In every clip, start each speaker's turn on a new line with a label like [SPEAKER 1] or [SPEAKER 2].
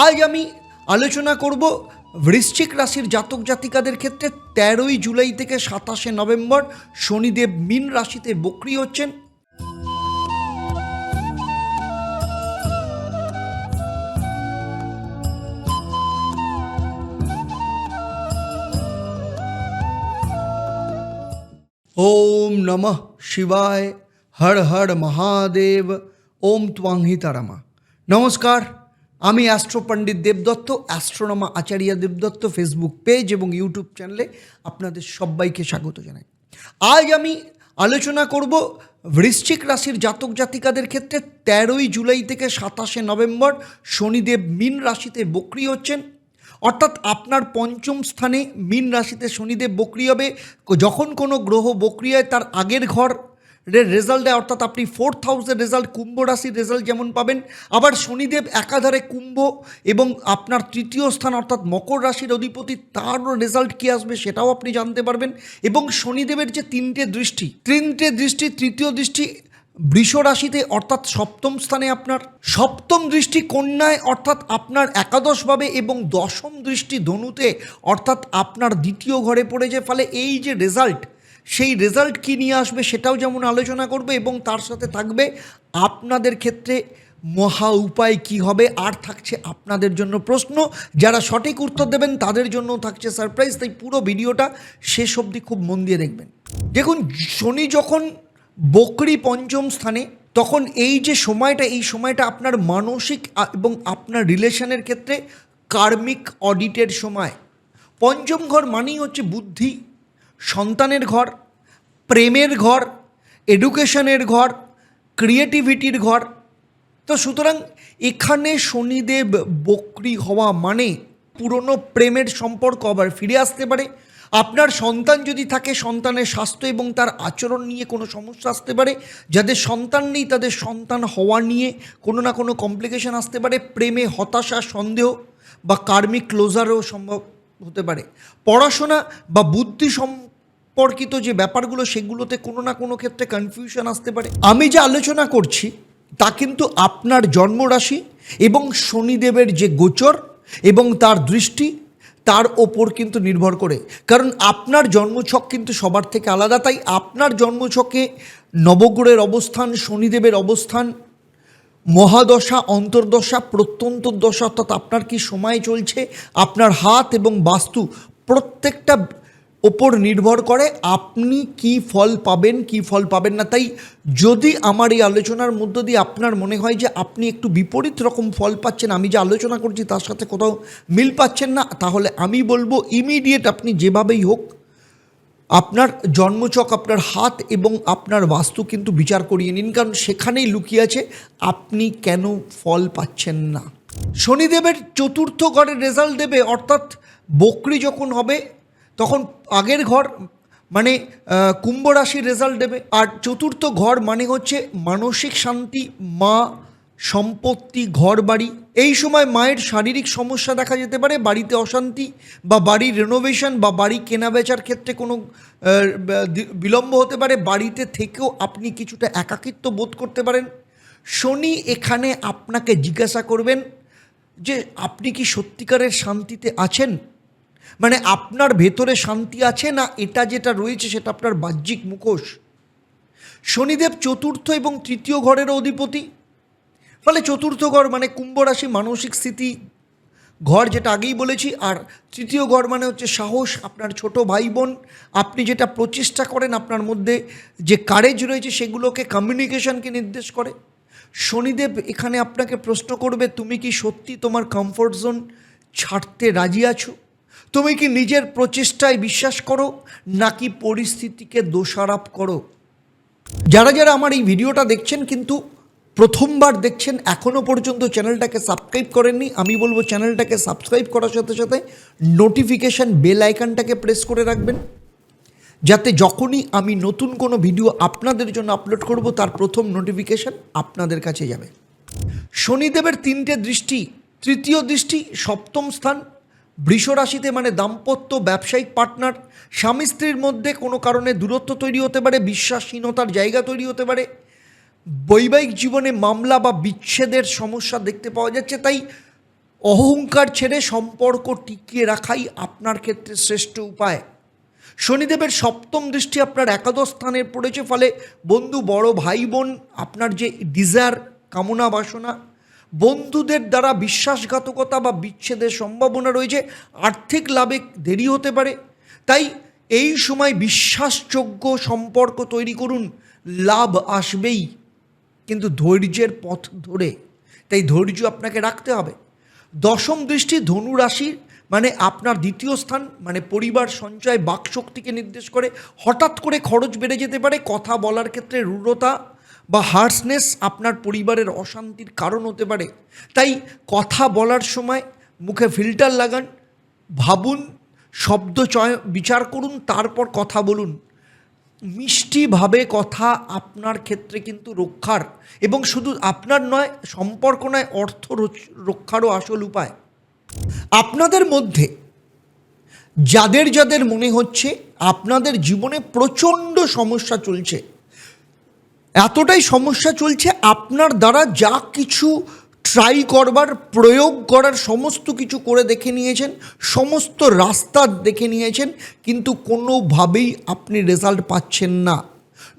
[SPEAKER 1] আজ আমি আলোচনা করব বৃশ্চিক রাশির জাতক জাতিকাদের ক্ষেত্রে তেরোই জুলাই থেকে সাতাশে নভেম্বর শনিদেব মীন রাশিতে বক্রি হচ্ছেন। ওম নমঃ শিবায়, হর হর মহাদেব, ওম ত্বাংহিতারামা নমস্কার। আমি অ্যাস্ট্রো পণ্ডিত দেবদত্ত অ্যাস্ট্রোনমা আচার্য দেবদত্ত ফেসবুক পেজ এবং ইউটিউব চ্যানেলে আপনাদের সবাইকে স্বাগত জানাই। আজ আমি আলোচনা করব বৃশ্চিক রাশির জাতক জাতিকাদের ক্ষেত্রে তেরোই জুলাই থেকে সাতাশে নভেম্বর শনিদেব মীন রাশিতে বক্রি হচ্ছেন। অর্থাৎ আপনার পঞ্চম স্থানে মীন রাশিতে শনিদেব বক্রি হবে। যখন কোনো গ্রহ বক্রি হয়, তার আগের ঘর রেজাল্ট অর্থাৎ আপনি ফোর্থ হাউসের রেজাল্ট, কুম্ভ রাশির রেজাল্ট যেমন পাবেন, আবার শনিদেব একাধারে কুম্ভ এবং আপনার তৃতীয় স্থান অর্থাৎ মকর রাশির অধিপতি, তারও রেজাল্ট কী আসবে সেটাও আপনি জানতে পারবেন এবং শনিদেবের যে তিনটে দৃষ্টি তিনটে দৃষ্টি, তৃতীয় দৃষ্টি বৃষ রাশিতে অর্থাৎ সপ্তম স্থানে আপনার, সপ্তম দৃষ্টি কন্যায় অর্থাৎ আপনার একাদশভাবে এবং দশম দৃষ্টি ধনুতে অর্থাৎ আপনার দ্বিতীয় ঘরে পড়ে যে ফলে এই যে রেজাল্ট সেই রেজাল্ট কী নিয়ে আসবে সেটাও যেমন আলোচনা করবে এবং তার সাথে থাকবে আপনাদের ক্ষেত্রে মহা উপায় কি হবে? আর থাকছে আপনাদের জন্য প্রশ্ন। যারা সঠিক উত্তর দেবেন, তাদের জন্য থাকছে সারপ্রাইজ তাই পুরো ভিডিওটা শেষ অবধি খুব মন দিয়ে দেখবেন। দেখুন, শনি যখন বকরি পঞ্চম স্থানে, তখন এই যে সময়টা, এই সময়টা আপনার মানসিক এবং আপনার রিলেশনের ক্ষেত্রে কার্মিক অডিটের সময়। পঞ্চম ঘর মানেই হচ্ছে বুদ্ধি। সন্তানের ঘর, প্রেমের ঘর, এডুকেশনের ঘর, ক্রিয়েটিভিটির ঘর। তো সুতরাং এখানে শনিদেব বক্রি হওয়া মানে পুরনো প্রেমের সম্পর্ক আবার ফিরে আসতে পারে। আপনার সন্তান যদি থাকে, সন্তানের স্বাস্থ্য এবং তার আচরণ নিয়ে কোনো সমস্যা আসতে পারে। যাদের সন্তান নেই, তাদের সন্তান হওয়া নিয়ে কোনো না কোনো কমপ্লিকেশন আসতে পারে। প্রেমে হতাশা, সন্দেহ বা কার্মিক ক্লোজারও সম্ভব হতে পারে। পড়াশোনা বা বুদ্ধি সম্পর্কিত যে ব্যাপারগুলো, সেগুলোতে কোনো না কোনো ক্ষেত্রে কনফিউশন আসতে পারে। আমি যে আলোচনা করছি, তা কিন্তু আপনার জন্মরাশি এবং শনিদেবের যে গোচর এবং তার দৃষ্টি, তার ওপর কিন্তু নির্ভর করে। কারণ আপনার জন্মছক কিন্তু সবার থেকে আলাদা, তাই আপনার জন্মছকে নবগ্রহের অবস্থান, শনিদেবের অবস্থান, মহাদশা, অন্তর্দশা প্রত্যন্তর দশা অর্থাৎ আপনার কি সময় চলছে, আপনার হাত এবং বাস্তু প্রত্যেকটা ওপর নির্ভর করে আপনি কি ফল পাবেন, কি ফল পাবেন না। তাই যদি আমার এই আলোচনার মধ্য দিয়ে আপনার মনে হয় যে আপনি একটু বিপরীত রকম ফল পাচ্ছেন, আমি যে আলোচনা করছি তার সাথে কোথাও মিল পাচ্ছেন না, তাহলে আমি বলব ইমিডিয়েট আপনি যেভাবেই হোক, আপনার জন্মচক, আপনার হাত এবং আপনার বাস্তু কিন্তু বিচার করিয়ে নিন। কারণ সেখানেই লুকিয়ে আছে, আপনি কেন ফল পাচ্ছেন না? শনিদেবের চতুর্থ ঘরের রেজাল্ট দেবে, অর্থাৎ বকরি যখন হবে তখন আগের ঘর মানে কুম্ভ রাশির রেজাল্ট দেবে। আর চতুর্থ ঘর মানে হচ্ছে মানসিক শান্তি, মা, সম্পত্তি ঘর বাড়ি এই সময় মায়ের শারীরিক সমস্যা দেখা যেতে পারে, বাড়িতে অশান্তি বা বাড়ির রেনোভেশন বা বাড়ি কেনা বেচার ক্ষেত্রে কোনো বিলম্ব হতে পারে। বাড়িতে থেকেও আপনি কিছুটা একাকিত্ব বোধ করতে পারেন। শনি এখানে আপনাকে জিজ্ঞাসা করবেন যে, আপনি কি সত্যিকারের শান্তিতে আছেন? মানে আপনার ভেতরে শান্তি আছে না এটা যেটা রয়েছে সেটা আপনার বাহ্যিক মুখোশ? শনিদেব চতুর্থ এবং তৃতীয় ঘরের অধিপতি। ফলে চতুর্থ ঘর মানে কুম্ভ রাশি মানসিক স্থিতি ঘর যেটা আগেই বলেছি, আর তৃতীয় ঘর মানে হচ্ছে সাহস, আপনার ছোট ভাই বোন আপনি যেটা প্রচেষ্টা করেন আপনার মধ্যে যে কারেজ রয়েছে সেগুলোকে কমিউনিকেশনকে নির্দেশ করে। শনিদেব এখানে আপনাকে প্রশ্ন করবে, তুমি কি সত্যি তোমার কমফোর্ট জোন ছাড়তে রাজি আছো? তুমি কি নিজের প্রচেষ্টায় বিশ্বাস করো, নাকি পরিস্থিতিকে দোষারোপ করো? যারা যারা আমার এই ভিডিওটা দেখছেন কিন্তু প্রথমবার দেখছেন এখনও পর্যন্ত চ্যানেলটাকে সাবস্ক্রাইব করেননি, আমি বলব চ্যানেলটাকে সাবস্ক্রাইব করার সাথে সাথে নোটিফিকেশান বেল আইকনটাকে প্রেস করে রাখবেন, যাতে যখনই আমি নতুন কোনো ভিডিও আপনাদের জন্য আপলোড করব, তার প্রথম নোটিফিকেশান আপনাদের কাছে যাবে। শনিদেবের তিনটে দৃষ্টি, তৃতীয় দৃষ্টি সপ্তম স্থান বৃষ রাশিতে মানে দাম্পত্য ব্যবসায়িক পার্টনার, স্বামী স্ত্রীর মধ্যে কোনো কারণে দূরত্ব তৈরি হতে পারে, বিশ্বাসহীনতার জায়গা তৈরি হতে পারে, বৈবাহিক জীবনে মামলা বা বিচ্ছেদের সমস্যা দেখতে পাওয়া যাচ্ছে, তাই অহংকার ছেড়ে সম্পর্ক টিকিয়ে রাখাই আপনার ক্ষেত্রে শ্রেষ্ঠ উপায়। শনিদেবের সপ্তম দৃষ্টি আপনার একাদশ স্থানে পড়েছে, ফলে বন্ধু, বড় ভাই, বোন, আপনার যে ডিজায়ার কামনা, বাসনা বন্ধুদের দ্বারা বিশ্বাসঘাতকতা বা বিচ্ছেদের সম্ভাবনা রয়েছে। আর্থিক লাভে দেরি হতে পারে। তাই এই সময় বিশ্বাসযোগ্য সম্পর্ক তৈরি করুন। লাভ আসবেই। কিন্তু ধৈর্যের পথ ধরে। তাই ধৈর্য আপনাকে রাখতে হবে। দশম দৃষ্টি ধনু রাশির মানে আপনার দ্বিতীয় স্থান মানে পরিবার সঞ্চয় বাকশক্তিকে নির্দেশ করে। হঠাৎ করে খরচ বেড়ে যেতে পারে। কথা বলার ক্ষেত্রে রূঢ়তা বা হার্সনেস আপনার পরিবারের অশান্তির কারণ হতে পারে। তাই কথা বলার সময় মুখে ফিল্টার লাগান, ভাবুন, শব্দ চয়, বিচার করুন, তারপর কথা বলুন। মিষ্টিভাবে কথা আপনার ক্ষেত্রে কিন্তু রক্ষার এবং শুধু আপনার নয়, সম্পর্ক নয়, অর্থ রক্ষারও আসল উপায়। আপনাদের মধ্যে যাদের যাদের মনে হচ্ছে, আপনাদের জীবনে প্রচণ্ড সমস্যা চলছে। এতটাই সমস্যা চলছে, আপনার দ্বারা যা কিছু ট্রাই করবার, প্রয়োগ করার সমস্ত কিছু করে দেখে নিয়েছেন, সমস্ত রাস্তা দেখে নিয়েছেন, কিন্তু কোনোভাবেই আপনি রেজাল্ট পাচ্ছেন না।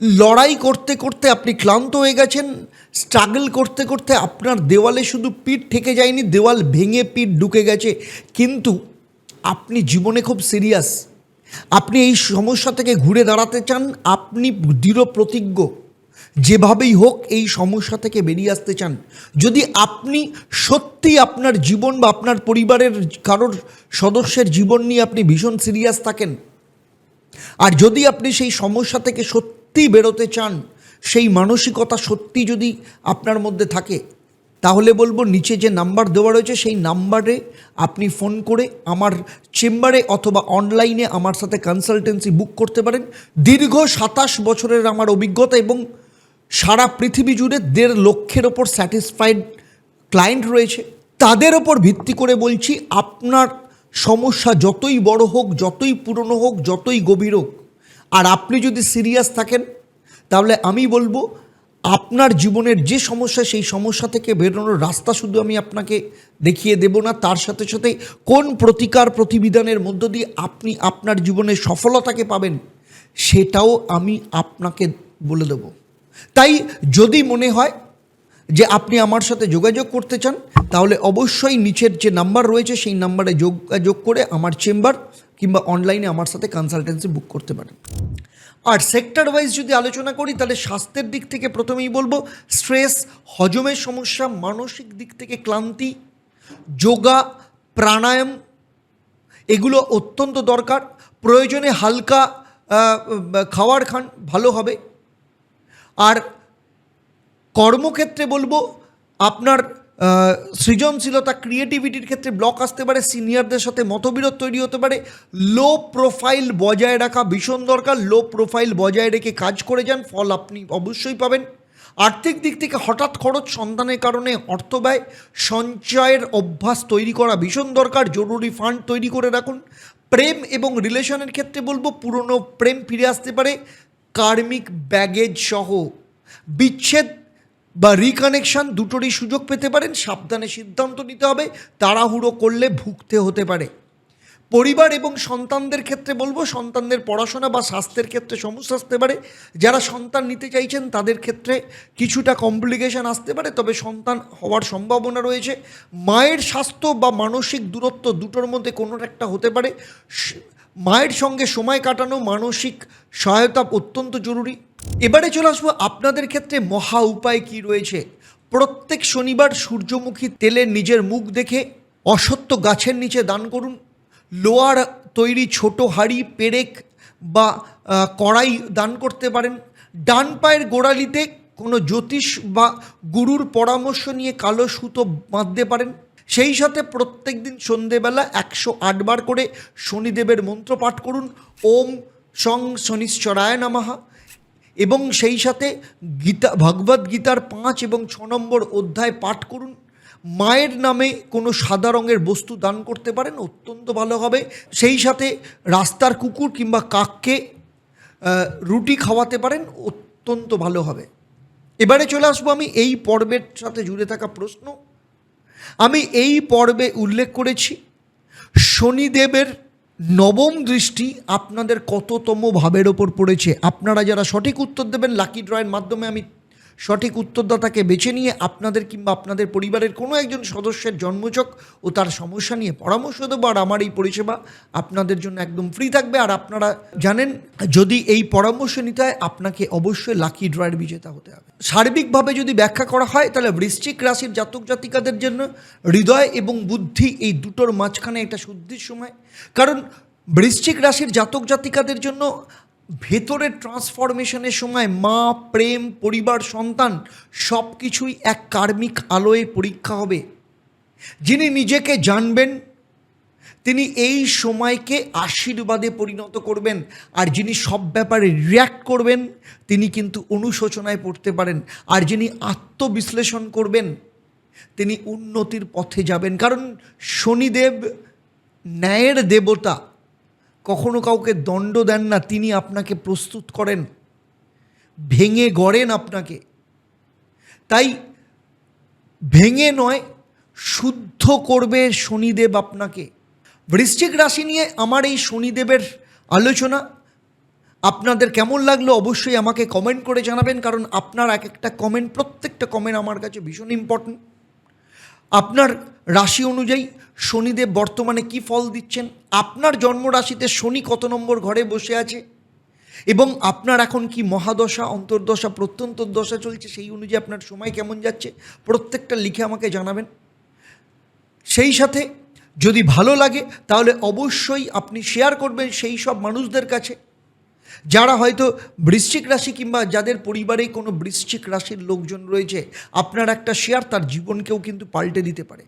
[SPEAKER 1] লড়াই করতে করতে আপনি ক্লান্ত হয়ে গেছেন স্ট্রাগল করতে করতে আপনার দেওয়ালে শুধু পিঠ ঠেকে যায়নি, দেওয়াল ভেঙে পিঠ ঢুকে গেছে। কিন্তু আপনি জীবনে খুব সিরিয়াস আপনি এই সমস্যা থেকে ঘুরে দাঁড়াতে চান, আপনি দৃঢ় প্রতিজ্ঞ। যেভাবেই হোক এই সমস্যা থেকে বেরিয়ে আসতে চান, যদি আপনি সত্যি আপনার জীবন বা আপনার পরিবারের কারোর সদস্যের জীবন নিয়ে আপনি ভীষণ সিরিয়াস থাকেন, আর যদি আপনি সেই সমস্যা থেকে সত্যি বেরোতে চান, সেই মানসিকতা সত্যি যদি আপনার মধ্যে থাকে, তাহলে বলব নিচে যে নাম্বার দেওয়া রয়েছে, সেই নাম্বারে আপনি ফোন করে আমার চেম্বারে অথবা অনলাইনে আমার সাথে কনসালটেন্সি বুক করতে পারেন। দীর্ঘ সাতাশ বছরের আমার অভিজ্ঞতা এবং সারা পৃথিবী জুড়ে দেড় লক্ষের ওপর স্যাটিসফাইড ক্লায়েন্ট রয়েছে। তাদের ওপর ভিত্তি করে বলছি, আপনার সমস্যা যতই বড় হোক, যতই পুরনো হোক, যতই গভীর হোক, আর আপনি যদি সিরিয়াস থাকেন, তাহলে আমি বলব, আপনার জীবনের যে সমস্যা, সেই সমস্যা থেকে বেরোনোর রাস্তা শুধু আমি আপনাকে দেখিয়ে দেব না, তার সাথে সাথে কোন প্রতিকার প্রতিবিধানের মধ্য দিয়ে আপনি আপনার জীবনে সফলতাকে পাবেন, সেটাও আমি আপনাকে বলে দেবো। তাই যদি মনে হয় যে আপনি আমার সাথে যোগাযোগ করতে চান, তাহলে অবশ্যই নিচের যে নাম্বার রয়েছে, সেই নাম্বারে যোগাযোগ করে আমার চেম্বার কিংবা অনলাইনে আমার সাথে কনসালটেন্সি বুক করতে পারেন। আর সেক্টর ওয়াইজ যদি আলোচনা করি, তাহলে স্বাস্থ্যের দিক থেকে প্রথমেই বলব স্ট্রেস হজমের সমস্যা, মানসিক দিক থেকে ক্লান্তি, যোগা, প্রাণায়াম, এগুলো অত্যন্ত দরকার। প্রয়োজনে হালকা খাওয়ার খান, ভালো হবে। আর কর্মক্ষেত্রে বলব, আপনার সৃজনশীলতা ক্রিয়েটিভিটির ক্ষেত্রে ব্লক আসতে পারে সিনিয়রদের সাথে মতবিরোধ তৈরি হতে পারে। লো প্রোফাইল বজায় রাখা ভীষণ দরকার। লো প্রোফাইল বজায় রেখে কাজ করে যান, ফল আপনি অবশ্যই পাবেন। আর্থিক দিক থেকে হঠাৎ খরচ সন্তানের কারণে অর্থ ব্যয়, সঞ্চয়ের অভ্যাস তৈরি করা ভীষণ দরকার। জরুরি ফান্ড তৈরি করে রাখুন। প্রেম এবং রিলেশনের ক্ষেত্রে বলব, পুরনো প্রেম ফিরে আসতে পারে। কার্মিক ব্যাগেজ সহ বিচ্ছেদ বা রিকানেকশন দুটোরই সুযোগ পেতে পারেন। সাবধানে সিদ্ধান্ত নিতে হবে, তাড়াহুড়ো করলে ভুগতে হতে পারে। পরিবার এবং সন্তানদের ক্ষেত্রে বলব, সন্তানদের পড়াশোনা বা স্বাস্থ্যের ক্ষেত্রে সমস্যা আসতে পারে। যারা সন্তান নিতে চাইছেন, তাদের ক্ষেত্রে কিছুটা কমপ্লিকেশন আসতে পারে, তবে সন্তান হওয়ার সম্ভাবনা রয়েছে। মায়ের স্বাস্থ্য বা মানসিক দূরত্ব দুটোর মধ্যে কোনো একটা হতে পারে। মায়ের সঙ্গে সময় কাটানো মানসিক সহায়তা অত্যন্ত জরুরি। এবারে চলে আসব আপনাদের ক্ষেত্রে মহা উপায় কি রয়েছে? প্রত্যেক শনিবার সূর্যমুখী তেলের নিজের মুখ দেখে অসত্য গাছের নিচে দান করুন। লোয়ার তৈরি ছোট হাঁড়ি, পেরেক বা কড়াই দান করতে পারেন। ডান পায়ের গোড়ালিতে কোনো জ্যোতিষ বা গুরুর পরামর্শ নিয়ে কালো সুতো বাঁধতে পারেন। সেই সাথে প্রত্যেক দিন সন্ধেবেলা একশো আটবার করে শনিদেবের মন্ত্র পাঠ করুন। ওম সং শনিশ্চরায় নামাহা এবং সেই সাথে গীতা ভগবদ গীতার পাঁচ এবং ছ নম্বর অধ্যায় পাঠ করুন। মায়ের নামে কোনো সাদা রঙের বস্তু দান করতে পারেন, অত্যন্ত ভালো হবে। সেই সাথে রাস্তার কুকুর কিংবা কাককে রুটি খাওয়াতে পারেন, অত্যন্ত ভালো হবে। এবারে চলে আসব আমি এই পর্বের সাথে জুড়ে থাকা প্রশ্ন। আমি এই পর্বে উল্লেখ করেছি, শনিদেবের নবম দৃষ্টি আপনাদের কততম ভাবের ওপর পড়েছে। আপনারা যারা সঠিক উত্তর দেবেন লাকি ড্রয়ের মাধ্যমে আমি সঠিক উত্তরদাতাকে বেছে নিয়ে আপনাদের কিংবা আপনাদের পরিবারের কোনো একজন সদস্যের জন্মচক ও তার সমস্যা নিয়ে পরামর্শ দেবো। আর আমার এই পরিষেবা আপনাদের জন্য একদম ফ্রি থাকবে। আর আপনারা জানেন, যদি এই পরামর্শ নিতে হয়, আপনাকে অবশ্যই লাকি ড্রয়ের বিজেতা হতে হবে। সার্বিকভাবে যদি ব্যাখ্যা করা হয়, তাহলে বৃশ্চিক রাশির জাতক জাতিকাদের জন্য হৃদয় এবং বুদ্ধি এই দুটোর মাঝখানে একটা শুদ্ধির সময় কারণ বৃশ্চিক রাশির জাতক জাতিকাদের জন্য ভেতরের ট্রান্সফরমেশনের সময় মা, প্রেম, পরিবার, সন্তান সব কিছুই এক কার্মিক আলোয় পরীক্ষা হবে। যিনি নিজেকে জানবেন, তিনি এই সময়কে আশীর্বাদে পরিণত করবেন। আর যিনি সব ব্যাপারে রিয়্যাক্ট করবেন, তিনি কিন্তু অনুশোচনায় পড়তে পারেন। আর যিনি আত্মবিশ্লেষণ করবেন, তিনি উন্নতির পথে যাবেন। কারণ শনিদেব ন্যায়ের দেবতা কখনো কাউকে দণ্ড দেন না, তিনি আপনাকে প্রস্তুত করেন। ভেঙে গড়েন আপনাকে। তাই ভেঙে নয়, শুদ্ধ করবে শনিদেব আপনাকে। বৃশ্চিক রাশি নিয়ে আমার এই শনিদেবের আলোচনা, আপনাদের কেমন লাগল অবশ্যই আমাকে কমেন্ট করে জানাবেন, কারণ আপনার এক একটা কমেন্ট প্রত্যেকটা কমেন্ট আমার কাছে ভীষণ ইম্পর্ট্যান্ট আপনার রাশি অনুযায়ী শনিদেব বর্তমানে কি ফল দিচ্ছেন? আপনার জন্ম রাশিতে শনি কত নম্বর ঘরে বসে আছে? এবং আপনার এখন কি মহাদশা, অন্তর্দশা প্রত্যন্তর্দশা চলছে? সেই অনুযায়ী আপনার সময় কেমন যাচ্ছে? প্রত্যেকটা লিখে আমাকে জানাবেন। সেই সাথে যদি ভালো লাগে, তাহলে অবশ্যই আপনি শেয়ার করবেন সেই সব মানুষদের কাছে। যারা হয়তো বৃশ্চিক রাশি কিংবা যাদের পরিবারে কোনো বৃশ্চিক রাশির লোকজন রয়েছে, আপনার একটা শেয়ার তার জীবনকেও কিন্তু পাল্টে দিতে পারে।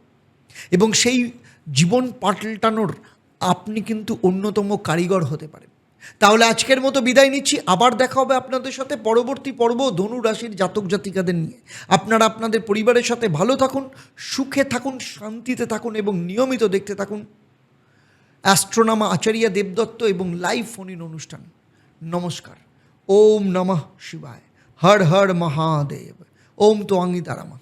[SPEAKER 1] এবং সেই জীবন পাল্টানোর আপনি কিন্তু অন্যতম কারিগর হতে পারেন। তাহলে আজকের মতো বিদায় নিচ্ছি। আবার দেখা হবে আপনাদের সাথে পরবর্তী পর্ব ধনু রাশির জাতক জাতিকাদের নিয়ে। আপনারা আপনাদের পরিবারের সাথে ভালো থাকুন, সুখে থাকুন, শান্তিতে থাকুন এবং নিয়মিত দেখতে থাকুন। অ্যাস্ট্রোনামা আচার্য দেবদত্ত এবং লাইভ ফোন ইন অনুষ্ঠান। নমস্কার। ওম নমঃ শিবায়। হর হর মহাদেব। ওম তো তারামা